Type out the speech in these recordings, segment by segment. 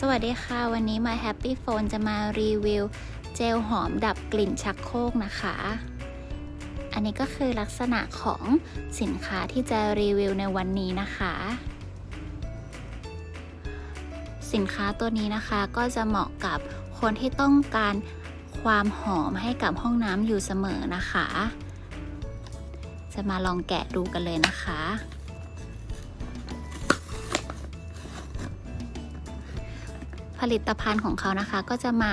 สวัสดีค่ะ วันนี้ My Happy Phone จะมารีวิว เจลหอมดับกลิ่นชักโครกนะคะ อันนี้ก็คือลักษณะของสินค้าที่จะรีวิวในวันนี้นะคะ สินค้าตัวนี้นะคะก็จะเหมาะกับคนที่ต้องการความหอมให้กับห้องน้ำอยู่เสมอนะคะ จะมาลองแกะดูกันเลยนะคะ ผลิตภัณฑ์ของเขานะคะ ก็จะมา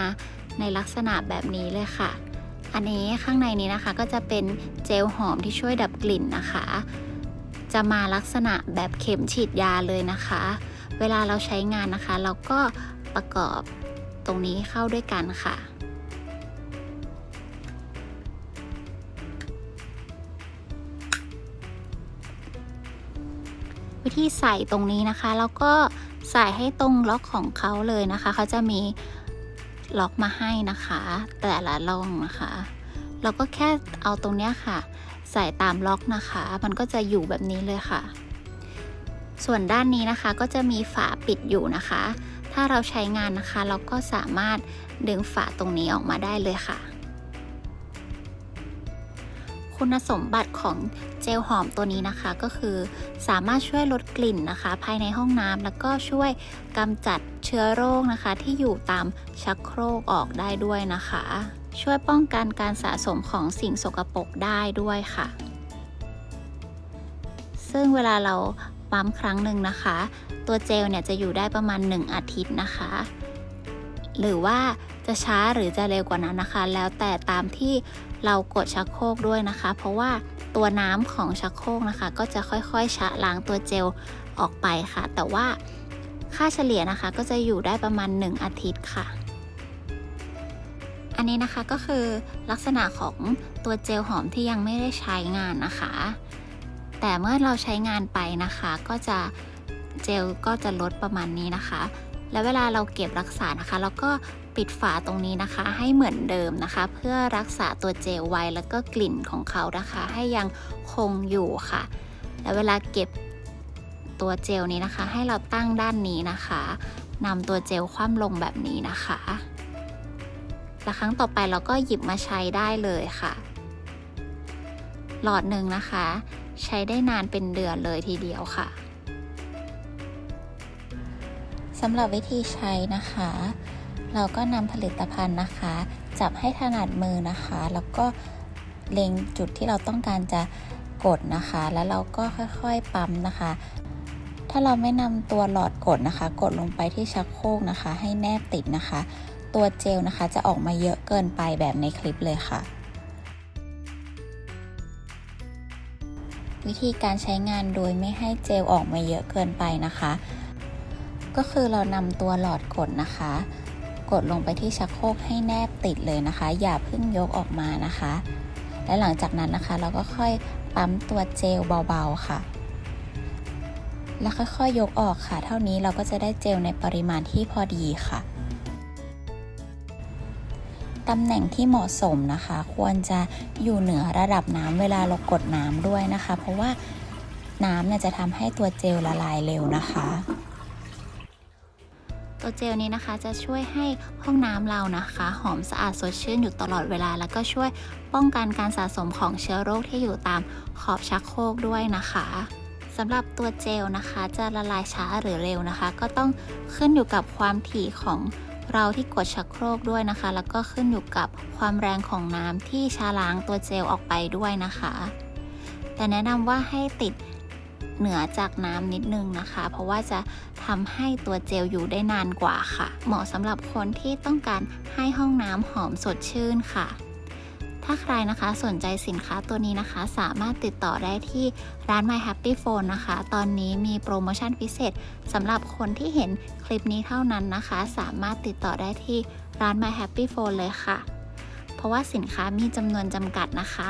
ในลักษณะแบบนี้เลยค่ะ อันนี้ข้างในนี้นะคะก็จะเป็นเจลหอมที่ช่วยดับกลิ่นนะคะ จะมาลักษณะแบบเข็มฉีดยาเลยนะคะ เวลาเราใช้งานนะคะ เราก็ประกอบตรงนี้เข้าด้วยกันค่ะวิธีใส่ตรงนี้นะคะ แล้วก็ ใส่ให้ตรงล็อกของเขาเลยนะคะ เขาจะมีล็อกมาให้นะคะ แต่ละร่องนะคะ เราก็แค่เอาตรงเนี้ยค่ะ ใส่ตามล็อกนะคะ มันก็จะอยู่แบบนี้เลยค่ะ ส่วนด้านนี้นะคะก็จะมีฝาปิดอยู่นะคะ ถ้าเราใช้งานนะคะ เราก็สามารถดึงฝาตรงนี้ออกมาได้เลยค่ะ คุณสมบัติของเจลหอมตัวนี้นะคะ ก็คือสามารถช่วยลดกลิ่นนะคะ ภายในห้องน้ำแล้วก็ช่วยกำจัดเชื้อโรคนะคะ ที่อยู่ตามชักโครกออกได้ด้วยนะคะ ช่วยป้องกันการสะสมของสิ่งสกปรกได้ด้วยค่ะ ซึ่งเวลาเราปั๊มครั้งหนึ่งนะคะ ตัวเจลเนี่ยจะอยู่ได้ประมาณ 1 อาทิตย์นะคะ หรือว่าจะช้าหรือจะเร็วกว่านั้นนะคะ แล้วแต่ตามที่เรากดชักโครกด้วยนะคะ เพราะว่าตัวน้ำของชักโครกนะคะ ก็จะค่อยๆชะล้างตัวเจลออกไปค่ะ แต่ว่าค่าเฉลี่ยนะคะก็จะอยู่ได้ประมาณ 1 อาทิตย์ค่ะ อันนี้นะคะก็คือลักษณะของตัวเจลหอมที่ยังไม่ได้ใช้งานนะคะ แต่เมื่อเราใช้งานไปนะคะ ก็จะเจลก็จะลดประมาณนี้นะคะ แล้วเวลาเราเก็บรักษานะคะ เราก็ปิดฝาตรงนี้นะคะ ให้เหมือนเดิมนะคะ เพื่อรักษาตัวเจลไว้แล้วก็กลิ่นของเขานะคะ ให้ยังคงอยู่ค่ะ แล้วเวลาเก็บตัวเจลนี้นะคะ ให้เราตั้งด้านนี้นะคะนำตัวเจลคว่ำลงแบบนี้นะคะแล้วครั้งต่อไปเราก็หยิบมาใช้ได้เลยค่ะ หลอดหนึ่งนะคะ ใช้ได้นานเป็นเดือนเลยทีเดียวค่ะ สำหรับวิธีใช้นะคะ เราก็นำผลิตภัณฑ์นะคะ จับให้ถนัดมือนะคะ แล้วก็เล็งจุดที่เราต้องการจะกดนะคะ แล้วเราก็ค่อยๆปั๊มนะคะ ถ้าเราไม่นำตัวหลอดกดนะคะ กดลงไปที่ชักโครกนะคะ ให้แนบติดนะคะ ตัวเจลนะคะจะออกมาเยอะเกินไปแบบในคลิปเลยค่ะวิธีการใช้งานโดยไม่ให้เจลออกมาเยอะเกินไปนะคะ ก็คือเรานำตัวหลอดกดนะคะ กดลงไปที่ชักโครกให้แนบติดเลยนะคะ อย่าเพิ่งยกออกมานะคะ และหลังจากนั้นนะคะ เราก็ค่อยปั๊มตัวเจลเบาๆค่ะ แล้วค่อยๆยกออกค่ะ เท่านี้เราก็จะได้เจลในปริมาณที่พอดีค่ะตำแหน่งที่เหมาะสมนะคะ ควรจะอยู่เหนือระดับน้ำเวลาเรากดน้ำด้วยนะคะ เพราะว่าน้ำเนี่ยจะทำให้ตัวเจลละลายเร็วนะคะ ตัวเจลนี้นะคะ จะช่วยให้ห้องน้ำเรานะคะ หอมสะอาดสดชื่นอยู่ตลอดเวลา แล้วก็ช่วยป้องกันการสะสมของเชื้อโรคที่อยู่ตามขอบชักโครกด้วยนะคะสำหรับตัวเจลนะคะ จะละลายช้าหรือเร็วนะคะ ก็ต้องขึ้นอยู่กับความถี่ของเราที่กดชักโครกด้วยนะคะ แล้วก็ขึ้นอยู่กับความแรงของน้ำที่ชาล้างตัวเจลออกไปด้วยนะคะ แต่แนะนำว่าให้ติด เหนือจากน้ำนิดนึงนะคะ เพราะว่าจะทำให้ตัวเจลอยู่ได้นานกว่าค่ะ เหมาะสำหรับคนที่ต้องการให้ห้องน้ำหอมสดชื่นค่ะ ถ้าใครนะคะสนใจสินค้าตัวนี้นะคะ สามารถติดต่อได้ที่ร้าน My Happy Phone นะคะ ตอนนี้มีโปรโมชั่นพิเศษสำหรับคนที่เห็นคลิปนี้เท่านั้นนะคะ สามารถติดต่อได้ที่ร้าน My Happy Phone เลยค่ะ เพราะว่าสินค้ามีจำนวนจำกัดนะคะ